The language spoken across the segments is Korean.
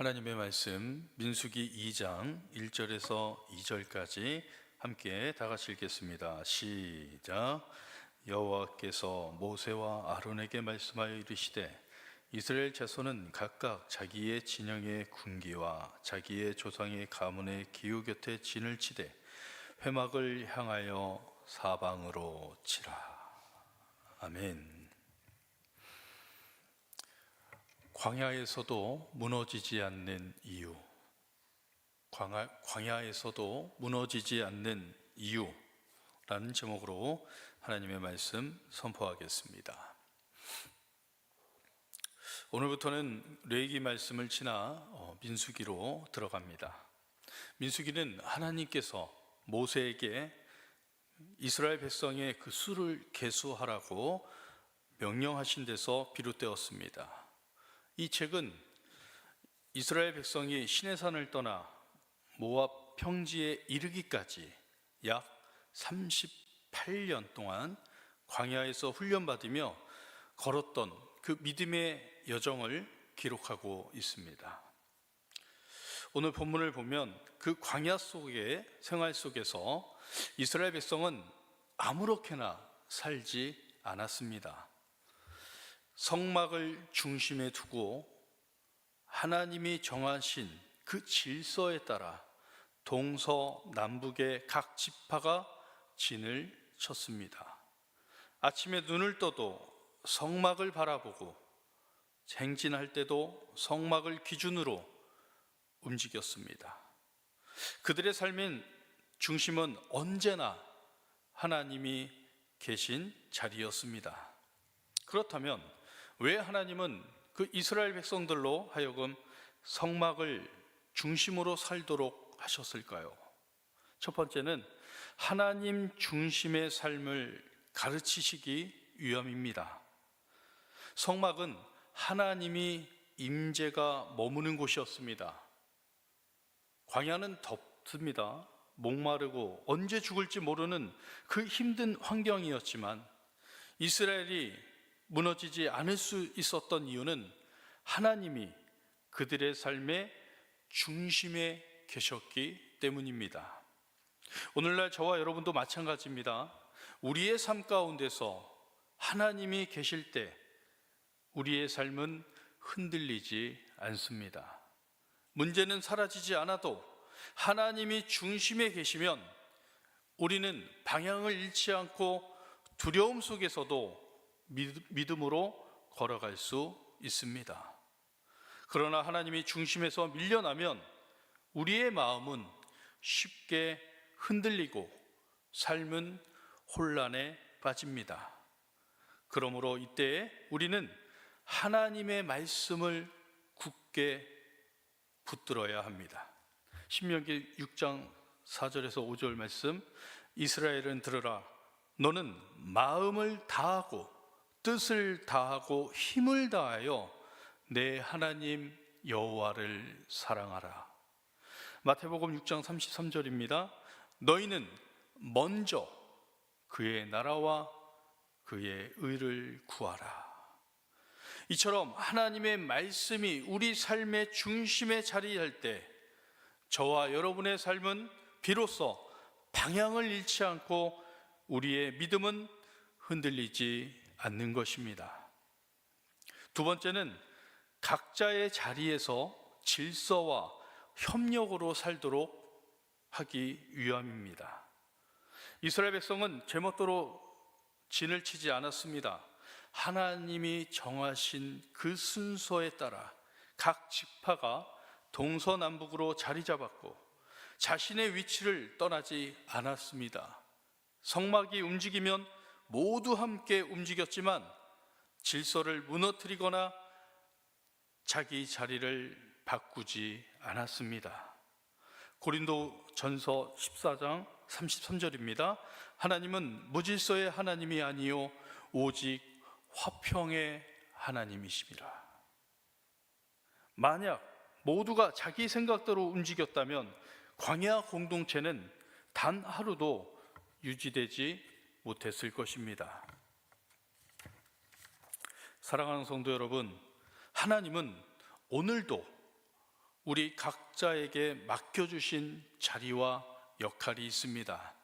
하나님의 말씀 민수기 2장 1절에서 2절까지 함께 다 같이 읽겠습니다. 시작. 여호와께서 모세와 아론에게 말씀하여 이르시되 이스라엘 자손은 각각 자기의 진영의 군기와 자기의 조상의 가문의 기후 곁에 진을 치되 회막을 향하여 사방으로 치라. 아멘. 광야에서도 무너지지 않는 이유. 광야, 광야 에서도 무너지지 않는 이유라는 제목으로 하나님의 말씀 선포하겠습니다. 오늘부터는 레기 말씀을 지나 어, 민수기로 들어갑니다. 민수기는 하나님께서 모세에게 이스라엘 백성의 그 수를 계수하라고 명령하신 데서 비롯되었습니다. 이 책은 이스라엘 백성이 시내산을 떠나 모압 평지에 이르기까지 약 38년 동안 광야에서 훈련받으며 걸었던 그 믿음의 여정을 기록하고 있습니다. 오늘 본문을 보면 그 광야 속의 생활 속에서 이스라엘 백성은 아무렇게나 살지 않았습니다. 성막을 중심에 두고 하나님이 정하신 그 질서에 따라 동서남북의 각 지파가 진을 쳤습니다. 아침에 눈을 떠도 성막을 바라보고 행진할 때도 성막을 기준으로 움직였습니다. 그들의 삶의 중심은 언제나 하나님이 계신 자리였습니다. 그렇다면 왜 하나님은 그 이스라엘 백성들로 하여금 성막을 중심으로 살도록 하셨을까요? 첫 번째는 하나님 중심의 삶을 가르치시기 위함입니다. 성막은 하나님이 임재가 머무는 곳이었습니다. 광야는 덥습니다. 목마르고 언제 죽을지 모르는 그 힘든 환경이었지만 이스라엘이 무너지지 않을 수 있었던 이유는 하나님이 그들의 삶의 중심에 계셨기 때문입니다. 오늘날 저와 여러분도 마찬가지입니다. 우리의 삶 가운데서 하나님이 계실 때 우리의 삶은 흔들리지 않습니다. 문제는 사라지지 않아도 하나님이 중심에 계시면 우리는 방향을 잃지 않고 두려움 속에서도 믿음으로 걸어갈 수 있습니다. 그러나 하나님이 중심에서 밀려나면 우리의 마음은 쉽게 흔들리고 삶은 혼란에 빠집니다. 그러므로 이때 우리는 하나님의 말씀을 굳게 붙들어야 합니다. 신명기 6장 4절에서 5절 말씀 이스라엘은 들으라 너는 마음을 다하고 뜻을 다하고 힘을 다하여 내 하나님 여호와를 사랑하라. 마태복음 6장 33절입니다. 너희는 먼저 그의 나라와 그의 의를 구하라. 이처럼 하나님의 말씀이 우리 삶의 중심에 자리할 때 저와 여러분의 삶은 비로소 방향을 잃지 않고 우리의 믿음은 흔들리지 않는 것입니다. 두 번째는 각자의 자리에서 질서와 협력으로 살도록 하기 위함입니다. 이스라엘 백성은 제멋대로 진을 치지 않았습니다. 하나님이 정하신 그 순서에 따라 각 지파가 동서남북으로 자리 잡았고 자신의 위치를 떠나지 않았습니다. 성막이 움직이면 모두 함께 움직였지만 질서를 무너뜨리거나 자기 자리를 바꾸지 않았습니다. 고린도 전서 14장 33절입니다. 하나님은 무질서의 하나님이 아니요 오직 화평의 하나님이십니다. 만약 모두가 자기 생각대로 움직였다면 광야 공동체는 단 하루도 유지되지 못했을 것입니다. 사랑하는 성도 여러분, 하나님은 오늘도 우리 각자에게 맡겨주신 자리와 역할이 있습니다.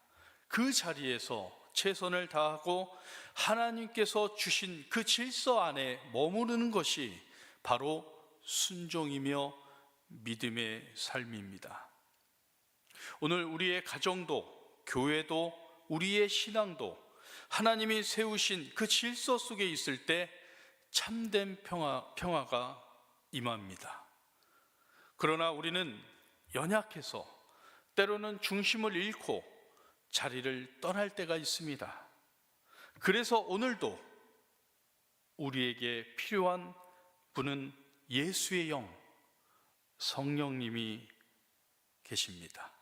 그 자리에서 최선을 다하고 하나님께서 주신 그 질서 안에 머무르는 것이 바로 순종이며 믿음의 삶입니다. 오늘 우리의 가정도, 교회도, 우리의 신앙도 하나님이 세우신 그 질서 속에 있을 때 참된 평화, 평화가 임합니다. 그러나 우리는 연약해서 때로는 중심을 잃고 자리를 떠날 때가 있습니다. 그래서 오늘도 우리에게 필요한 분은 예수의 영, 성령님이 계십니다.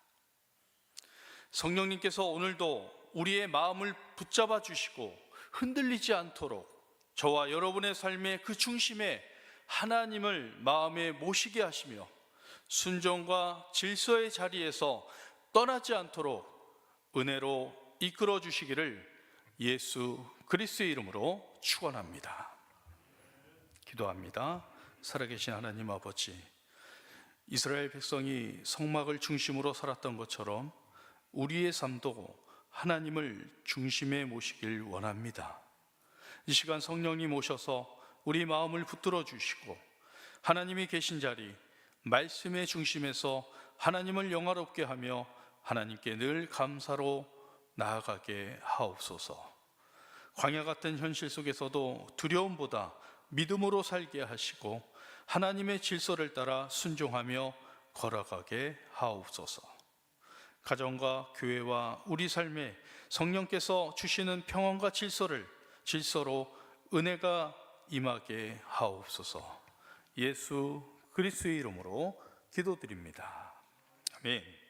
성령님께서 오늘도 우리의 마음을 붙잡아 주시고 흔들리지 않도록 저와 여러분의 삶의 그 중심에 하나님을 마음에 모시게 하시며 순종과 질서의 자리에서 떠나지 않도록 은혜로 이끌어 주시기를 예수 그리스도의 이름으로 축원합니다. 기도합니다. 살아계신 하나님 아버지, 이스라엘 백성이 성막을 중심으로 살았던 것처럼 우리의 삶도 하나님을 중심에 모시길 원합니다. 이 시간 성령님 오셔서 우리 마음을 붙들어 주시고 하나님이 계신 자리, 말씀의 중심에서 하나님을 영화롭게 하며 하나님께 늘 감사로 나아가게 하옵소서. 광야 같은 현실 속에서도 두려움보다 믿음으로 살게 하시고 하나님의 질서를 따라 순종하며 걸어가게 하옵소서. 가정과 교회와 우리 삶에 성령께서 주시는 평안과 질서를 질서로 은혜가 임하게 하옵소서. 예수 그리스도의 이름으로 기도드립니다. 아멘.